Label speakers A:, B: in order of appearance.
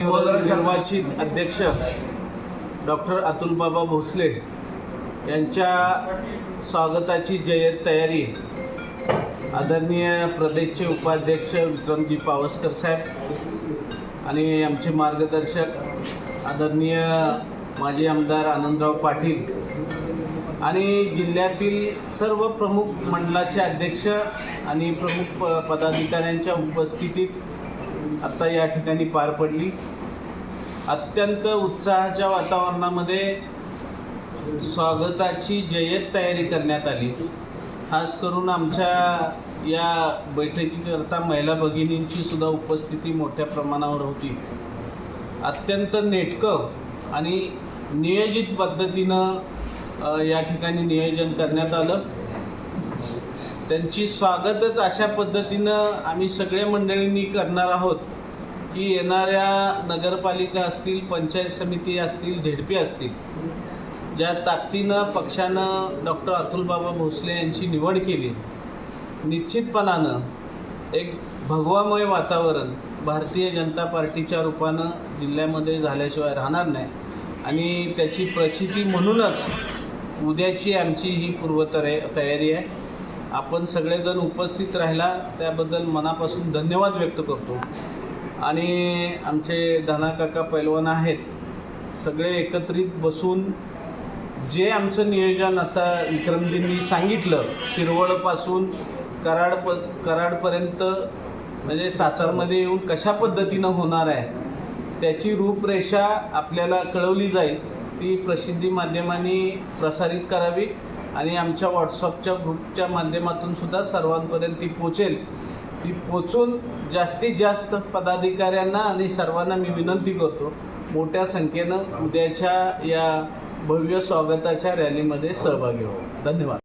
A: निर्वाचित अध्यक्ष डॉक्टर अतुलबाबा भोसले यांच्या स्वागताची जय्यत तयारी आदरणीय प्रदेशचे उपाध्यक्ष विक्रमजी पावसकर साहेब आणि आमचे मार्गदर्शक आदरणीय माजी आमदार आनंदराव पाटील आणि जिल्ह्यातील सर्व प्रमुख मंडळाचे अध्यक्ष आणि प्रमुख प पदाधिकाऱ्यांच्या उपस्थितीत आत्ता या ठिकाणी पार पडली. अत्यंत उत्साहाच्या वातावरणामध्ये स्वागताची जय्यत तयारी करण्यात आली. खास करून आमच्या या बैठकीकरता महिला भगिनींची सुद्धा उपस्थिती मोठ्या प्रमाणावर होती. अत्यंत नेटकं आणि नियोजित पद्धतीनं या ठिकाणी नियोजन करण्यात आलं. त्यांची स्वागतच अशा पद्धतीनं आम्ही सगळ्या मंडळींनी करणार आहोत की येणाऱ्या नगरपालिका असतील पंचायत समिती असतील झेडपी असतील ज्या ताकदीनं पक्षानं डॉक्टर अतुलबाबा भोसले यांची निवड केली निश्चितपणानं एक भगवामय वातावरण भारतीय जनता पार्टीच्या रूपानं जिल्ह्यामध्ये झाल्याशिवाय राहणार नाही. आणि त्याची प्रचिती म्हणूनच उद्याची आमची ही पूर्वतरे तयारी आहे. आपण सगळेजण उपस्थित राहिला त्याबद्दल मनापासून धन्यवाद व्यक्त करतो. आणि आमचे धनाकाका पैलवान आहेत सगळे एकत्रित बसून जे आमचं नियोजन आता विक्रमजींनी सांगितलं शिरवळपासून कराड प कराडपर्यंत म्हणजे सातारमध्ये येऊन कशा पद्धतीनं होणार आहे त्याची रूपरेषा आपल्याला कळवली जाईल ती प्रसिद्धी माध्यमांनी प्रसारित करावी. आणि आमच्या व्हॉट्सअपच्या ग्रुपच्या माध्यमातून सुद्धा सर्वांपर्यंत ती पोचेल. ती पोचून जास्तीत जास्त पदाधिकाऱ्यांना आणि सर्वांना मी विनंती करतो मोठ्या संख्येनं उद्याच्या या भव्य स्वागताच्या रॅलीमध्ये सहभागी हो धन्यवाद.